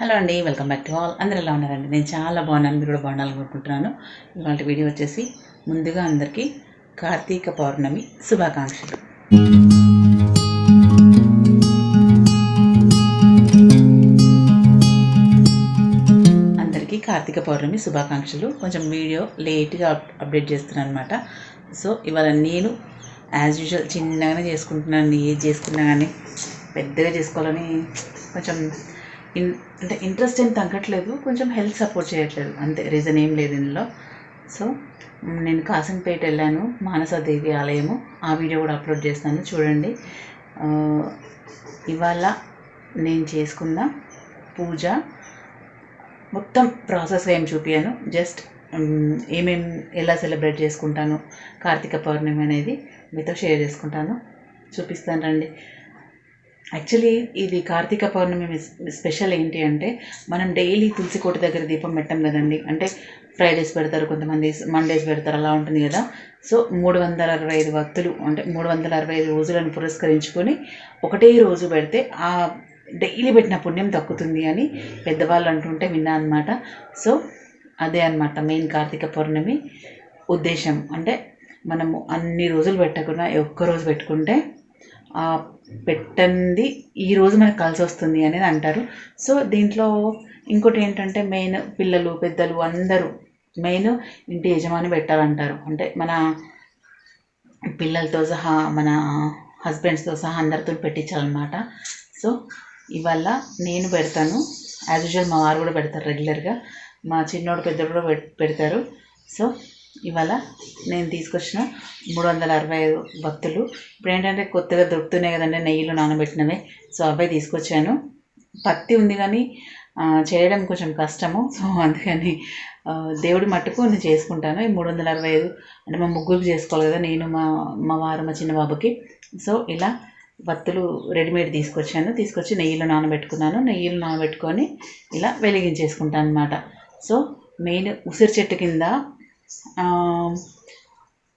Hello అండి welcome back to all. అందరూ ఎలా ఉన్నారండి? నేను చాలా బాగున్నాను మీరు కూడా బాగుండాలని కోరుకుంటున్నాను. ఇవాళ వీడియో వచ్చేసి ముందుగా అందరికీ కార్తీక పౌర్ణమి శుభాకాంక్షలు. అందరికీ కార్తీక పౌర్ణమి శుభాకాంక్షలు. కొంచెం వీడియో లేట్గా అప్- అప్డేట్ చేస్తున్నాను అనమాట సో ఇవాళ నేను యాజ్ యూజువల్ చిన్నగానే చేసుకుంటున్నాను ఏది చేసుకున్నా కానీ పెద్దగా చేసుకోవాలని కొంచెం ఇన్ అంటే ఇంట్రెస్ట్ ఏం తగ్గట్లేదు కొంచెం హెల్త్ సపోర్ట్ చేయట్లేదు. అంతే రీజన్ ఏం లేదు ఇందులో. సో నేను కాసంపేట వెళ్ళాను మానసదేవి ఆలయము. ఆ వీడియో కూడా అప్లోడ్ చేస్తాను చూడండి. ఇవాళ నేను చేసుకున్న పూజ. మొత్తం ప్రాసెస్ ఏం చూపించాను జస్ట్ ఏమేం ఎలా సెలబ్రేట్ చేసుకుంటాను కార్తీక పౌర్ణమి అనేది మీతో షేర్ చేసుకుంటాను. చూపిస్తాను రండి. యాక్చువల్లీ ఇది కార్తీక పౌర్ణమి స్పెషల్ ఏంటి అంటే మనం డైలీ తులసి కోట దగ్గర దీపం పెట్టాం కదండి. అంటే ఫ్రైడేస్ పెడతారు కొంతమంది మండేస్ పెడతారు అలా ఉంటుంది కదా. సో మూడు వందల అరవై ఐదు భక్తులు అంటే మూడు వందల అరవై ఐదు రోజులను పురస్కరించుకొని ఒకటే రోజు పెడితే ఆ డైలీ పెట్టిన పుణ్యం తక్కుతుంది అని పెద్దవాళ్ళు అంటుంటే విన్నా అనమాట సో అదే అనమాట మెయిన్ కార్తీక పౌర్ణమి ఉద్దేశం. అంటే మనము అన్ని రోజులు పెట్టకుండా ఒక్క రోజు పెట్టుకుంటే పెట్టంది ఈరోజు మనకు కలిసి వస్తుంది అనేది అంటారు. సో దీంట్లో ఇంకోటి ఏంటంటే మెయిన్ పిల్లలు పెద్దలు అందరూ మెయిన్ ఇంటి యజమాని పెట్టాలంటారు. అంటే మన పిల్లలతో సహా మన హస్బెండ్స్తో సహా అందరితో పెట్టించాలన్నమాట. సో ఇవాళ నేను పెడతాను. యాజ్ యూజువల్ మా వారు కూడా పెడతారు రెగ్యులర్గా. మా చిన్నోడు పెద్దోడు కూడా పెడతారు. సో ఇవాళ నేను తీసుకొచ్చిన మూడు వందల అరవై ఐదు భక్తులు. ఇప్పుడు ఏంటంటే కొత్తగా దొరుకుతున్నాయి కదండి నెయ్యిలో నానబెట్టినవే. సో అవే తీసుకొచ్చాను. పత్తి ఉంది కానీ చేయడం కొంచెం కష్టము. సో అందుకని దేవుడి మట్టుకు నేను చేసుకుంటాను. ఈ మూడు వందల అరవై ఐదు అంటే మా ముగ్గురు చేసుకోవాలి కదా నేను మా మా వారు మా చిన్న బాబుకి. సో ఇలా వత్తులు రెడీమేడ్ తీసుకొచ్చాను. తీసుకొచ్చి నెయ్యిలో నానబెట్టుకున్నాను. నెయ్యిలో నానబెట్టుకొని ఇలా వెలిగించేసుకుంటాను అనమాట సో మెయిన్ ఉసిరి చెట్టు కింద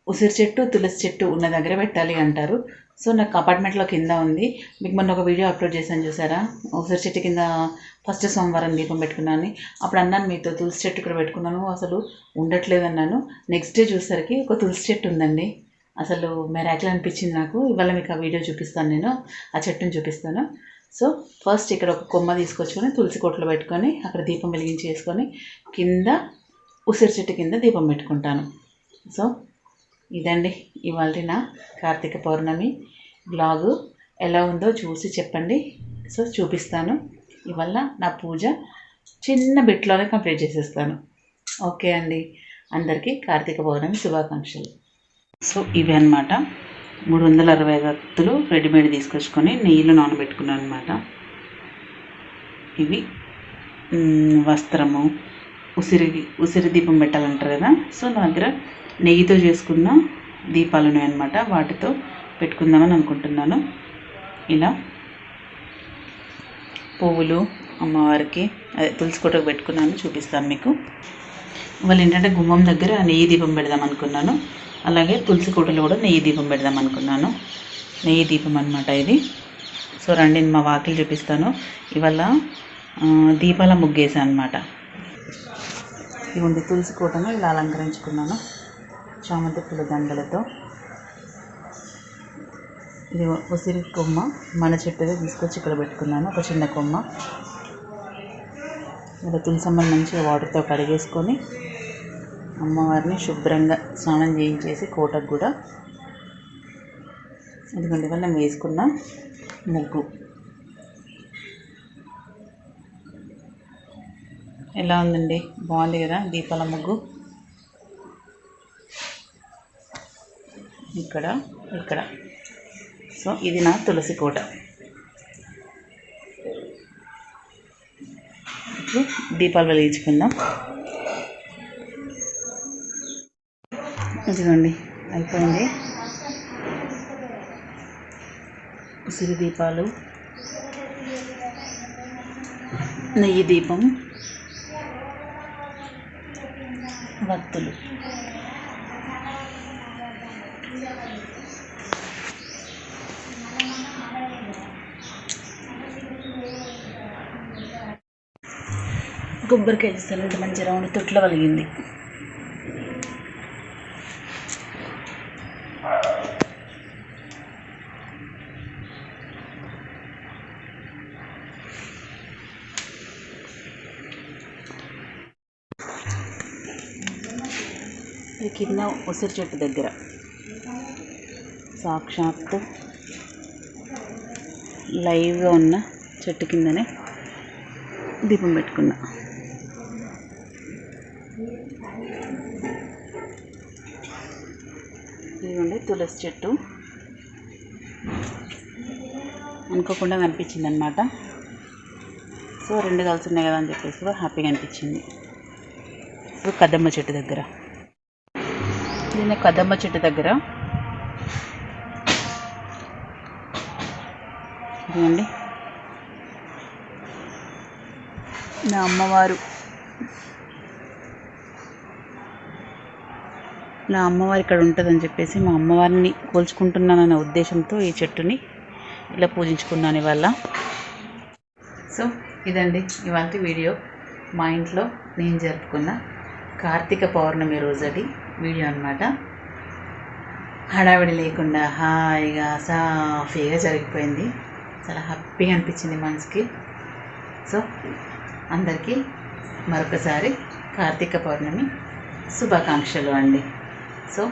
ఉసిరి చెట్టు తులసి చెట్టు ఉన్న దగ్గర పెట్టాలి అంటారు. సో నాకు అపార్ట్మెంట్లో కింద ఉంది. మీకు మొన్న ఒక వీడియో అప్లోడ్ చేశాను చూసారా? ఉసిరి చెట్టు కింద ఫస్ట్ సోమవారం దీపం పెట్టుకున్నాను అప్పుడు అన్నాను మీతో తులసి చెట్టు ఇక్కడ పెట్టుకున్నాను అసలు ఉండట్లేదు అన్నాను. నెక్స్ట్ డే చూసరికి ఒక తులసి చెట్టు ఉందండి. అసలు మెరాకిల్ అనిపించింది నాకు. ఇవాళ మీకు ఆ వీడియో చూపిస్తాను నేను. ఆ చెట్టుని చూపిస్తాను. సో ఫస్ట్ ఇక్కడ ఒక కొమ్మ తీసుకొచ్చుకొని తులసి కోటలో పెట్టుకొని అక్కడ దీపం వెలిగించి వేసుకొని కింద ఉసిరి చెట్టు కింద దీపం పెట్టుకుంటాను. సో ఇదండి ఇవాళ నా కార్తీక పౌర్ణమి బ్లాగు. ఎలా ఉందో చూసి చెప్పండి. సో చూపిస్తాను. ఇవల్ల నా పూజ చిన్న బిట్లోనే కంప్లీట్ చేసేస్తాను. ఓకే అండి. అందరికీ కార్తీక పౌర్ణమి శుభాకాంక్షలు. సో ఇవి అన్నమాట. మూడు వందల అరవై వత్తులు రెడీమేడ్ తీసుకొచ్చుకొని నెయ్యిలో నానబెట్టుకున్నాను అనమాట ఇవి వస్త్రము ఉసిరి ఉసిరి దీపం పెట్టాలంటారు కదా. సో నా దగ్గర నెయ్యితో చేసుకున్న దీపాలు ఉన్నాయన్నమాట. వాటితో పెట్టుకుందామని అనుకుంటున్నాను. ఇలా పువ్వులు అమ్మవారికి అదే తులసి కోటకు పెట్టుకున్నాను చూపిస్తాను మీకు. వాళ్ళు ఏంటంటే గుమ్మం దగ్గర నెయ్యి దీపం పెడదాం అనుకున్నాను. అలాగే తులసి కోటలో కూడా నెయ్యి దీపం పెడదాం అనుకున్నాను. నెయ్యి దీపం అనమాట ఇది. సో రండి నేను మా వాకిలు చూపిస్తాను. ఇవాళ దీపాల ముగ్గేసాను అనమాట ఇవ్వండి తులసి కోటను ఇలా అలంకరించుకున్నాను. చామంతి పూల దండలతో. ఇది ఉసిరి కొమ్మ. మన చెట్టుగా తీసుకొచ్చి ఇక్కడ పెట్టుకున్నాను. ఒక చిన్న కొమ్మ. ఇలా తులసమ్మని మంచిగా వాటర్తో కడిగేసుకొని అమ్మవారిని శుభ్రంగా స్నానం చేయించేసి కోటకు కూడా. ఇదిగోండి వల్ల వేసుకున్న ముగ్గు. ఎలా ఉందండి? బాగుంది కదా దీపాల ముగ్గు? ఇక్కడ ఇక్కడ. సో ఇది నా తులసి కోట. ఇప్పుడు దీపాలు వెలిగించుకుందాం. ఇదిగోండి అయిపోయింది. ఉసిరి దీపాలు. నెయ్యి దీపం. భక్తులు. కొబ్బరికాయ చూస్తారు మంచి రౌండ్ తొట్ల వలిగింది. ఇది కింద ఉసిరి చెట్టు దగ్గర. సాక్షాత్తు లైవ్గా ఉన్న చెట్టు కిందనే దీపం పెట్టుకున్నా. ఇదిగోండి తులసి చెట్టు. అనుకోకుండా కనిపించింది అనమాట సో రెండు కలిసి ఉన్నాయి కదా అని చెప్పేసి హ్యాపీగా అనిపించింది. ఇప్పుడు కదమ్మ చెట్టు దగ్గర. దీన్ని కదమ్మ చెట్టు దగ్గర. ఇదిగోండి. నా అమ్మవారు. నా అమ్మవారు ఇక్కడ ఉంటుందని చెప్పేసి మా అమ్మవారిని కోల్చుకుంటున్నానన్న ఉద్దేశంతో ఈ చెట్టుని ఇలా పూజించుకున్నాను ఇవాళ. సో ఇదండి ఇవాళ వీడియో. మా ఇంట్లో నేను జరుపుకున్న కార్తీక పౌర్ణమి రోజు అది. వీడియో అనమాట హడావిడి లేకుండా హాయిగా సాఫీగా జరిగిపోయింది. చాలా హ్యాపీగా అనిపించింది మనసుకి. సో అందరికీ మరొకసారి కార్తీక పౌర్ణమి శుభాకాంక్షలు అండి. సో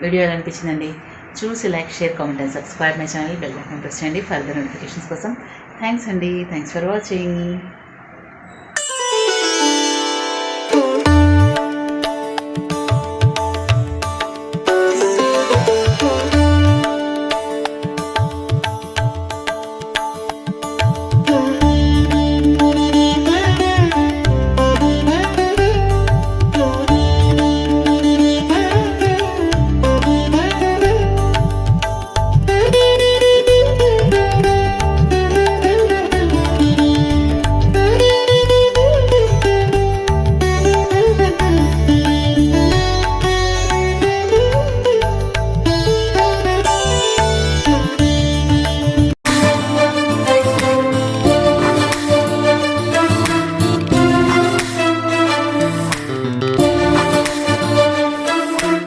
వీడియో ఎలా అనిపించిందండి? చూసి like share comment and subscribe my channel. Bell icon press చేయండి. ఫర్దర్ నోటిఫికేషన్స్ కోసం థ్యాంక్స్ అండి. Thanks for watching.